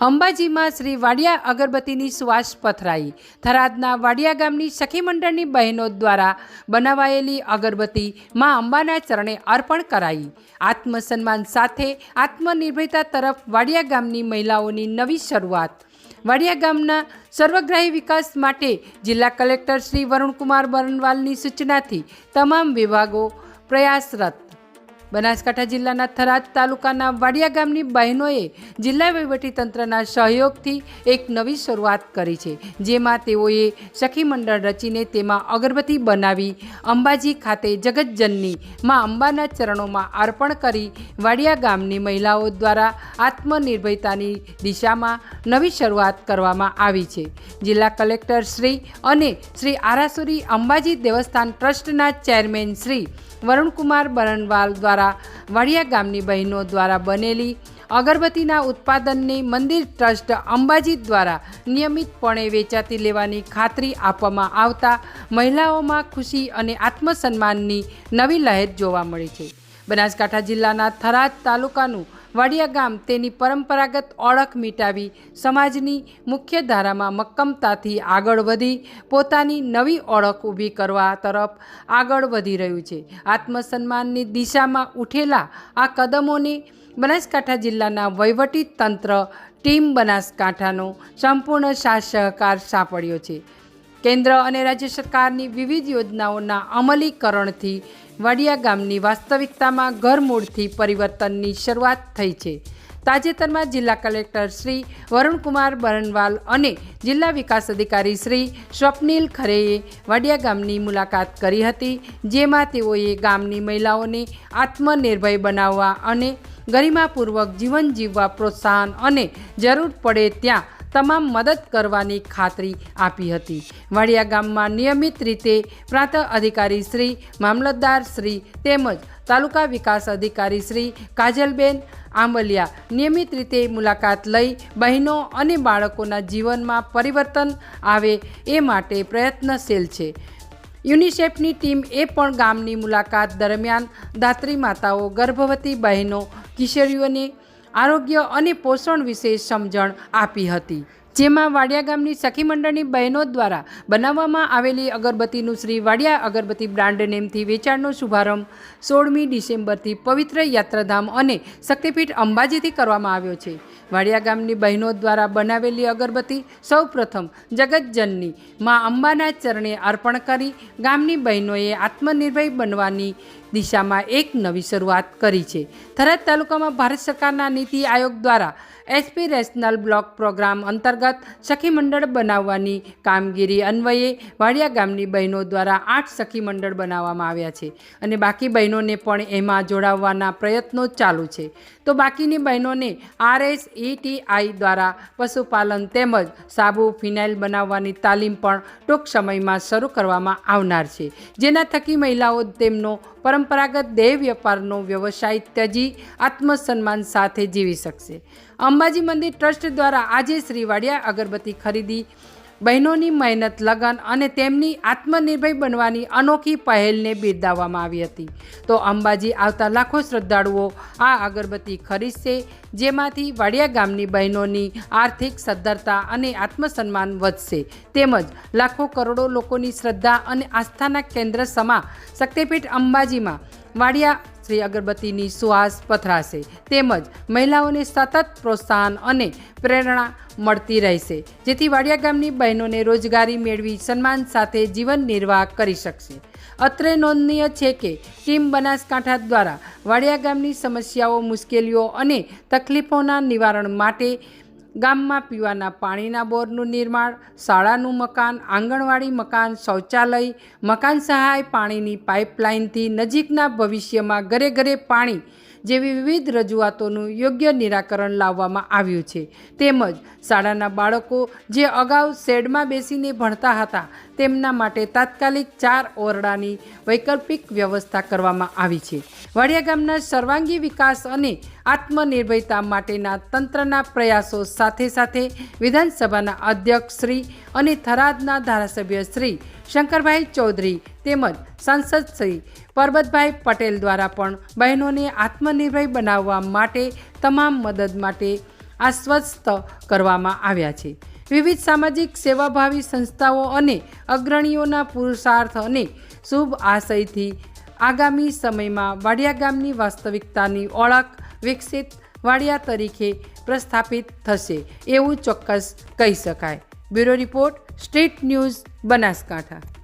અંબાજીમાં શ્રી વાડિયા અગરબત્તીની સુવાસ પથરાઈ. થરાદના વાડિયા ગામની સખી મંડળની બહેનો દ્વારા બનાવાયેલી અગરબત્તી મા અંબાના ચરણે અર્પણ કરાઈ. આત્મસન્માન સાથે આત્મનિર્ભરતા તરફ વાડિયા ગામની મહિલાઓની નવી શરૂઆત. વાડિયા ગામના સર્વગ્રાહી વિકાસ માટે જિલ્લા કલેક્ટર શ્રી વરુણકુમાર બરનવાલની સૂચનાથી તમામ વિભાગો પ્રયાસરત બનાસકાંઠા જિલ્લાના થરાદ તાલુકાના વાડિયા ગામની બહેનોએ જિલ્લા વહીવટીતંત્રના સહયોગથી એક નવી શરૂઆત કરી છે, જેમાં તેઓએ સખી મંડળ રચીને તેમાં અગરબત્તી બનાવી, અંબાજી ખાતે જગતજનની માં અંબાના ચરણોમાં અર્પણ કરી વાડિયા ગામની મહિલાઓ દ્વારા આત્મનિર્ભરતાની દિશામાં નવી શરૂઆત કરવામાં આવી છે. જિલ્લા કલેક્ટર શ્રી અને શ્રી આરાસુરી અંબાજી દેવસ્થાન ટ્રસ્ટના ચેરમેન શ્રી વરુણકુમાર બરણવાલ દ્વારા વાડિયા ગામની બહેનો દ્વારા બનેલી અગરબત્તીના ઉત્પાદનને મંદિર ટ્રસ્ટ અંબાજી દ્વારા નિયમિતપણે વેચાતી લેવાની ખાતરી આપવામાં આવતા મહિલાઓમાં ખુશી અને આત્મસન્માનની નવી લહેર જોવા મળી છે. બનાસકાંઠા જિલ્લાના થરાદ તાલુકાનું વાડિયા ગામ તેની પરંપરાગત ઓળખ મિટાવી સમાજની મુખ્ય ધારામાં મક્કમતાથી આગળ વધી પોતાની નવી ઓળખ ઊભી કરવા તરફ આગળ વધી રહ્યું છે. આત્મસન્માનની દિશામાં ઉઠેલા આ કદમોને બનાસકાંઠા જિલ્લાના વહીવટી તંત્ર ટીમ બનાસકાંઠાનો સંપૂર્ણ સાથ સહકાર સાંપડ્યો છે. કેન્દ્ર અને રાજ્ય સરકારની વિવિધ યોજનાઓના અમલીકરણથી વાડિયા ગામની વાસ્તવિકતામાં ઘરમૂળથી પરિવર્તનની શરૂઆત થઈ છે. તાજેતરમાં જિલ્લા કલેક્ટર શ્રી વરુણકુમાર બરનવાલ અને જિલ્લા વિકાસ અધિકારી શ્રી સ્વપ્નિલ ખરેએ વાડિયા ગામની મુલાકાત કરી હતી, જેમાં તેઓએ ગામની મહિલાઓને આત્મનિર્ભર બનાવવા અને ગરિમાપૂર્વક જીવન જીવવા પ્રોત્સાહન અને જરૂર પડે ત્યાં તમામ મદદ કરવાની ખાતરી આપી હતી. વાડિયા ગામમાં નિયમિત રીતે પ્રાંત અધિકારી શ્રી, મામલતદાર શ્રી તેમજ તાલુકા વિકાસ અધિકારી શ્રી કાજલબેન આંબલિયા નિયમિત રીતે મુલાકાત લઈ બહેનો અને બાળકોના જીવનમાં પરિવર્તન આવે એ માટે પ્રયત્નશીલ છે. યુનિસેફની ટીમ એ પણ ગામની મુલાકાત દરમિયાન દાત્રી માતાઓ, ગર્ભવતી બહેનો, કિશોરીઓને આરોગ્ય અને પોષણ વિશે સમજણ આપી હતી. જેમાં વાડિયા ગામની સખી મંડળની બહેનો દ્વારા બનાવવામાં આવેલી અગરબત્તીનું શ્રી વાડિયા અગરબત્તી બ્રાન્ડ નેમથી વેચાણનો શુભારંભ સોળમી ડિસેમ્બરથી પવિત્ર યાત્રાધામ અને શક્તિપીઠ અંબાજીથી કરવામાં આવ્યો છે. વાડિયા ગામની બહેનો દ્વારા બનાવેલી અગરબત્તી સૌ પ્રથમ જગતજનની મા અંબાના ચરણે અર્પણ કરી ગામની બહેનોએ આત્મનિર્ભર બનવાની દિશામાં એક નવી શરૂઆત કરી છે. થરાદ તાલુકામાં ભારત સરકારના નીતિ આયોગ દ્વારા એસ્પિરેશનલ બ્લોક પ્રોગ્રામ અંતર્ગત સખી મંડળ બનાવવાની કામગીરી અન્વયે વાડિયા ગામની બહેનો દ્વારા આઠ સખી મંડળ બનાવવામાં આવ્યા છે અને બાકી બહેનોને પણ એમાં જોડાવવાના પ્રયત્નો ચાલુ છે. તો બાકીની બહેનોને આરએસઈટીઆઈ દ્વારા પશુપાલન તેમજ સાબુ ફિનાઇલ બનાવવાની તાલીમ પણ ટૂંક સમયમાં શરૂ કરવામાં આવનાર છે. જેના થકી મહિલાઓ તેમનો પરંપરાગત દેહ વેપારનો વ્યવસાય ત્યજી, આત્મસન્માન સાથે જીવી શકશે. અંબાજી મંદિર ટ્રસ્ટ દ્વારા આજે શ્રી વાડિયા અગરબત્તી ખરીદી બહેનોની મહેનત, લગન અને તેમની આત્મનિર્ભર બનવાની અનોખી પહેલને બિરદાવવામાં આવી હતી. તો અંબાજી આવતા લાખો શ્રદ્ધાળુઓ આ અગરબત્તી ખરીદશે, જેમાંથી વાડિયા ગામની બહેનોની આર્થિક સદ્ધરતા અને આત્મસન્માન વધશે. તેમજ લાખો કરોડો લોકોની શ્રદ્ધા અને આસ્થાના કેન્દ્ર સમા શક્તિપીઠ અંબાજીમાં વાડિયા શ્રી અગરબત્તીની સુવાસ પથરાશે. તેમજ મહિલાઓને સતત પ્રોત્સાહન અને પ્રેરણા મળતી રહેશે, જેથી વાડિયા ગામની બહેનોને રોજગારી મેળવી સન્માન સાથે જીવન નિર્વાહ કરી શકશે. અત્રે નોંધનીય છે કે ટીમ બનાસકાંઠા દ્વારા વાડિયા ગામની સમસ્યાઓ, મુશ્કેલીઓ અને તકલીફોના નિવારણ માટે ગામમાં પીવાના પાણીના બોરનું નિર્માણ, શાળાનું મકાન, આંગણવાડી મકાન, શૌચાલય, મકાન સહાય, પાણીની પાઇપલાઇનથી નજીકના ભવિષ્યમાં ઘરે ઘરે પાણી જેવી વિવિધ રજૂઆતોનું યોગ્ય નિરાકરણ લાવવામાં આવ્યું છે. તેમજ શાળાના બાળકો જે અગાઉ શેડમાં બેસીને ભણતા હતા, તેમના માટે તાત્કાલિક ચાર ઓરડાની વૈકલ્પિક વ્યવસ્થા કરવામાં આવી છે. વાડિયા ગામના સર્વાંગી વિકાસ અને આત્મનિર્ભરતા માટેના તંત્રના પ્રયાસો સાથે સાથે વિધાનસભાના અધ્યક્ષ શ્રી અને થરાદના ધારાસભ્ય શ્રી શંકરભાઈ ચૌધરી તેમજ સાંસદ શ્રી પરબતભાઈ પટેલ દ્વારા પણ બહેનોને આત્મનિર્ભર બનાવવા માટે તમામ મદદ માટે આશ્વસ્ત કરવામાં આવ્યા છે. વિવિધ સામાજિક સેવાભાવી સંસ્થાઓ અને અગ્રણીઓના પુરુષાર્થ અને શુભ આશયથી આગામી સમયમાં વાડિયા ગામની વાસ્તવિકતાની ઓળખ વિકસિત વાડિયા તરીકે પ્રસ્થાપિત થશે એવું ચોક્કસ કહી શકાય. Bureau report street news Banaskantha.